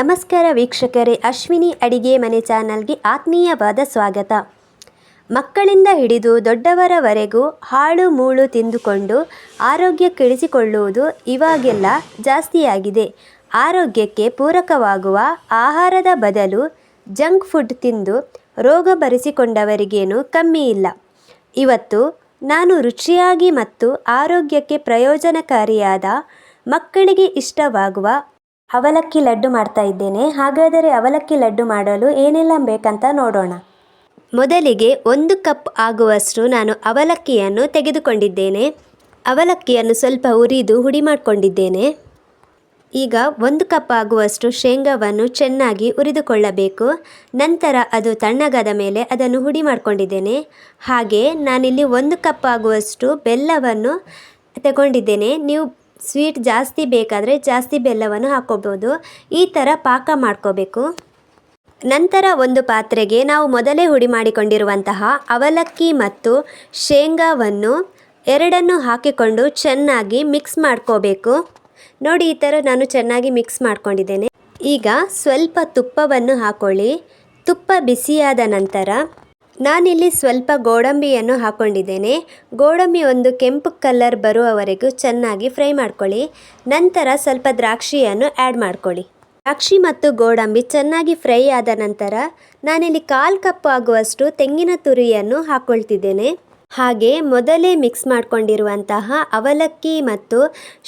ನಮಸ್ಕಾರ ವೀಕ್ಷಕರೇ, ಅಶ್ವಿನಿ ಅಡಿಗೆ ಮನೆ ಚಾನಲ್ಗೆ ಆತ್ಮೀಯವಾದ ಸ್ವಾಗತ. ಮಕ್ಕಳಿಂದ ಹಿಡಿದು ದೊಡ್ಡವರವರೆಗೂ ಹಾಳು ಮೂಳು ತಿಂದುಕೊಂಡು ಆರೋಗ್ಯ ಕೆಡಿಸಿಕೊಳ್ಳುವುದು ಇವಾಗೆಲ್ಲ ಜಾಸ್ತಿಯಾಗಿದೆ. ಆರೋಗ್ಯಕ್ಕೆ ಪೂರಕವಾಗುವ ಆಹಾರದ ಬದಲು ಜಂಕ್ ಫುಡ್ ತಿಂದು ರೋಗ ಬರಿಸಿಕೊಂಡವರಿಗೇನು ಕಮ್ಮಿ ಇಲ್ಲ. ಇವತ್ತು ನಾನು ರುಚಿಯಾಗಿ ಮತ್ತು ಆರೋಗ್ಯಕ್ಕೆ ಪ್ರಯೋಜನಕಾರಿಯಾದ ಮಕ್ಕಳಿಗೆ ಇಷ್ಟವಾಗುವ ಅವಲಕ್ಕಿ ಲಡ್ಡು ಮಾಡ್ತಾ ಇದ್ದೇನೆ. ಹಾಗಾದರೆ ಅವಲಕ್ಕಿ ಲಡ್ಡು ಮಾಡಲು ಏನೆಲ್ಲ ಬೇಕಂತ ನೋಡೋಣ. ಮೊದಲಿಗೆ ಒಂದು ಕಪ್ ಆಗುವಷ್ಟು ನಾನು ಅವಲಕ್ಕಿಯನ್ನು ತೆಗೆದುಕೊಂಡಿದ್ದೇನೆ. ಅವಲಕ್ಕಿಯನ್ನು ಸ್ವಲ್ಪ ಹುರಿದು ಹುಡಿ ಮಾಡಿಕೊಂಡಿದ್ದೇನೆ. ಈಗ ಒಂದು ಕಪ್ ಆಗುವಷ್ಟು ಶೇಂಗಾವನ್ನು ಚೆನ್ನಾಗಿ ಹುರಿದುಕೊಳ್ಳಬೇಕು. ನಂತರ ಅದು ತಣ್ಣಗಾದ ಮೇಲೆ ಅದನ್ನು ಹುಡಿ ಮಾಡಿಕೊಂಡಿದ್ದೇನೆ. ಹಾಗೆ ನಾನಿಲ್ಲಿ ಒಂದು ಕಪ್ ಆಗುವಷ್ಟು ಬೆಲ್ಲವನ್ನು ತಗೊಂಡಿದ್ದೇನೆ. ನೀವು ಸ್ವೀಟ್ ಜಾಸ್ತಿ ಬೇಕಾದರೆ ಜಾಸ್ತಿ ಬೆಲ್ಲವನ್ನು ಹಾಕ್ಕೋಬೋದು. ಈ ಥರ ಪಾಕ ಮಾಡ್ಕೋಬೇಕು. ನಂತರ ಒಂದು ಪಾತ್ರೆಗೆ ನಾವು ಮೊದಲೇ ಹುಡಿ ಮಾಡಿಕೊಂಡಿರುವಂತಹ ಅವಲಕ್ಕಿ ಮತ್ತು ಶೇಂಗಾವನ್ನು ಎರಡನ್ನು ಹಾಕಿಕೊಂಡು ಚೆನ್ನಾಗಿ ಮಿಕ್ಸ್ ಮಾಡ್ಕೋಬೇಕು. ನೋಡಿ, ಈ ಥರ ನಾನು ಚೆನ್ನಾಗಿ ಮಿಕ್ಸ್ ಮಾಡ್ಕೊಂಡಿದ್ದೇನೆ. ಈಗ ಸ್ವಲ್ಪ ತುಪ್ಪವನ್ನು ಹಾಕ್ಕೊಳ್ಳಿ ತುಪ್ಪ ಬಿಸಿಯಾದ ನಂತರ ನಾನಿಲ್ಲಿ ಸ್ವಲ್ಪ ಗೋಡಂಬಿಯನ್ನು ಹಾಕ್ಕೊಂಡಿದ್ದೇನೆ ಗೋಡಂಬಿ ಒಂದು ಕೆಂಪು ಕಲರ್ ಬರುವವರೆಗೂ ಚೆನ್ನಾಗಿ ಫ್ರೈ ಮಾಡ್ಕೊಳ್ಳಿ. ನಂತರ ಸ್ವಲ್ಪ ದ್ರಾಕ್ಷಿಯನ್ನು ಆ್ಯಡ್ ಮಾಡ್ಕೊಳ್ಳಿ. ದ್ರಾಕ್ಷಿ ಮತ್ತು ಗೋಡಂಬಿ ಚೆನ್ನಾಗಿ ಫ್ರೈ ಆದ ನಂತರ ನಾನಿಲ್ಲಿ ಕಾಲು ಕಪ್ ಆಗುವಷ್ಟು ತೆಂಗಿನ ತುರಿಯನ್ನು ಹಾಕ್ಕೊಳ್ತಿದ್ದೇನೆ ಹಾಗೆ ಮೊದಲೇ ಮಿಕ್ಸ್ ಮಾಡಿಕೊಂಡಿರುವಂತಹ ಅವಲಕ್ಕಿ ಮತ್ತು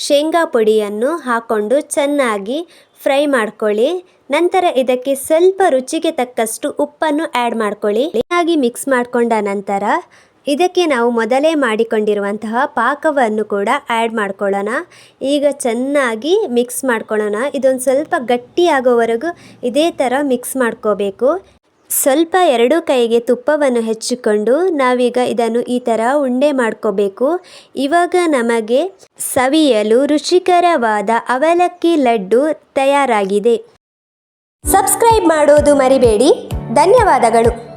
ಶೇಂಗಾ ಪುಡಿಯನ್ನು ಹಾಕ್ಕೊಂಡು ಚೆನ್ನಾಗಿ ಫ್ರೈ ಮಾಡ್ಕೊಳ್ಳಿ. ನಂತರ ಇದಕ್ಕೆ ಸ್ವಲ್ಪ ರುಚಿಗೆ ತಕ್ಕಷ್ಟು ಉಪ್ಪನ್ನು ಆ್ಯಡ್ ಮಾಡ್ಕೊಳ್ಳಿ. ಚೆನ್ನಾಗಿ ಮಿಕ್ಸ್ ಮಾಡಿಕೊಂಡ ನಂತರ ಇದಕ್ಕೆ ನಾವು ಮೊದಲೇ ಮಾಡಿಕೊಂಡಿರುವಂತಹ ಪಾಕವನ್ನು ಕೂಡ ಆ್ಯಡ್ ಮಾಡ್ಕೊಳ್ಳೋಣ. ಈಗ ಚೆನ್ನಾಗಿ ಮಿಕ್ಸ್ ಮಾಡ್ಕೊಳ್ಳೋಣ. ಇದೊಂದು ಸ್ವಲ್ಪ ಗಟ್ಟಿಯಾಗೋವರೆಗೂ ಇದೇ ಥರ ಮಿಕ್ಸ್ ಮಾಡ್ಕೋಬೇಕು. ಸ್ವಲ್ಪ ಎರಡು ಕೈಗೆ ತುಪ್ಪವನ್ನು ಹೆಚ್ಚಿಕೊಂಡು ನಾವೀಗ ಇದನ್ನು ಈ ಥರ ಉಂಡೆ ಮಾಡ್ಕೋಬೇಕು. ಇವಾಗ ನಮಗೆ ಸವಿಯಲು ರುಚಿಕರವಾದ ಅವಲಕ್ಕಿ ಲಡ್ಡು ತಯಾರಾಗಿದೆ. ಸಬ್ಸ್ಕ್ರೈಬ್ ಮಾಡೋದು ಮರಿಬೇಡಿ. ಧನ್ಯವಾದಗಳು.